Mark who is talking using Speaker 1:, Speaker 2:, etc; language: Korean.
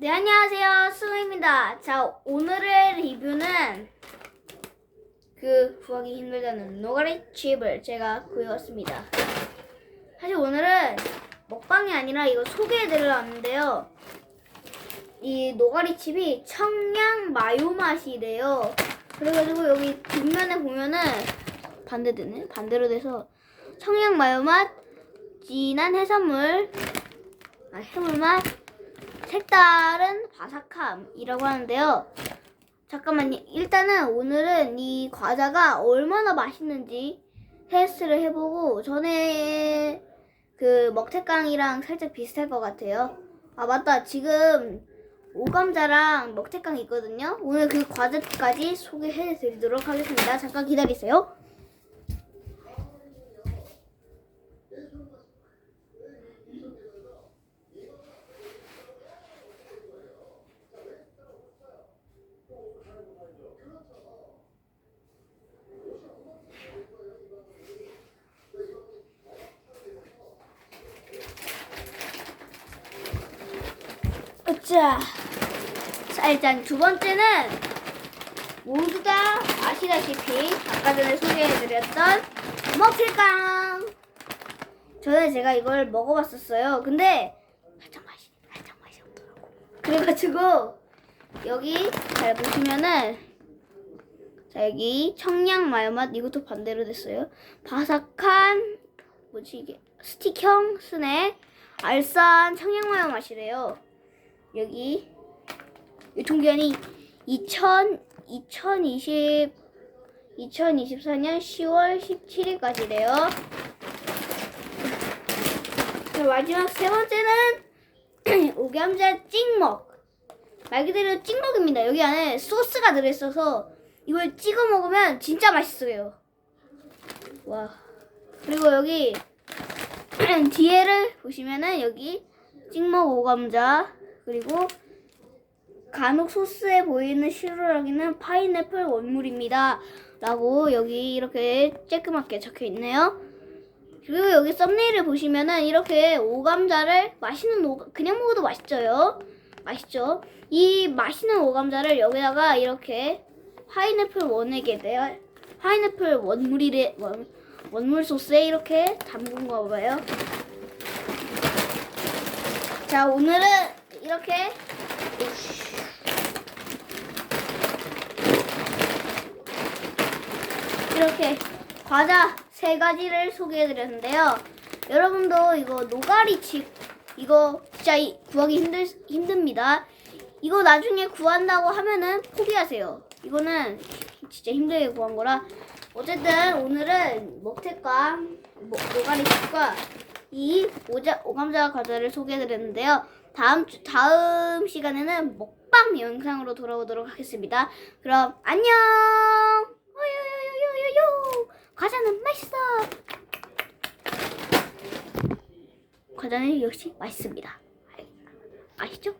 Speaker 1: 네, 안녕하세요. 승우입니다. 자, 오늘의 리뷰는 그 구하기 힘들다는 노가리 칩을 제가 구해왔습니다. 사실 오늘은 먹방이 아니라 이거 소개해드리려 하는데요. 이 노가리 칩이 청양 마요 맛이래요. 그래가지고 여기 뒷면에 보면은 반대되네? 반대로 돼서 청양 마요 맛, 진한 해산물, 아, 해물 맛, 색다른 바삭함이라고 하는데요. 잠깐만요. 일단은 오늘은 이 과자가 얼마나 맛있는지 테스트를 해보고 전에 그 먹태깡이랑 살짝 비슷할 것 같아요. 아 맞다. 지금 오감자랑 먹태깡 있거든요. 오늘 그 과자까지 소개해드리도록 하겠습니다. 잠깐 기다리세요. 자, 자 일단 두 번째는 모두 다 아시다시피 아까 전에 소개해드렸던 먹칠깡. 전에 제가 이걸 먹어봤었어요. 근데 살짝 맛이 살짝 맛이 없더라고. 그래가지고 여기 잘 보시면은 자 여기 청양 마요맛 이것도 반대로 됐어요. 바삭한 뭐지 이게 스틱형 스낵 알싸한 청양 마요 맛이래요. 여기 유통기한이 2000, 2020, 2024년 10월 17일까지래요. 마지막 세 번째는 오감자 찍먹. 말 그대로 찍먹입니다. 여기 안에 소스가 들어있어서 이걸 찍어 먹으면 진짜 맛있어요. 와. 그리고 여기 뒤에를 보시면은 여기 찍먹 오감자 그리고 간혹 소스에 보이는 시루라기는 파인애플 원물입니다. 라고 여기 이렇게 쬐끄맣게 적혀 있네요. 그리고 여기 썸네일을 보시면은 이렇게 오감자를 맛있는 오 그냥 먹어도 맛있죠. 맛있죠. 이 맛있는 오감자를 여기다가 이렇게 파인애플 원액에 대한 파인애플 원물이래 원, 원물 소스에 이렇게 담근 거 봐요. 자 오늘은 이렇게 이렇게 과자 세 가지를 소개해드렸는데요. 여러분도 이거 노가리칩 이거 진짜 이- 구하기 힘들 힘듭니다. 이거 나중에 구한다고 하면은 포기하세요. 이거는 진짜 힘들게 구한 거라. 어쨌든 오늘은 먹태과 뭐, 노가리칩과 이 오자, 오감자 과자를 소개해드렸는데요. 다음 주, 다음 시간에는 먹방 영상으로 돌아오도록 하겠습니다. 그럼 안녕. 요요요요요요. 과자는 맛있어. 과자는 역시 맛있습니다. 아시죠?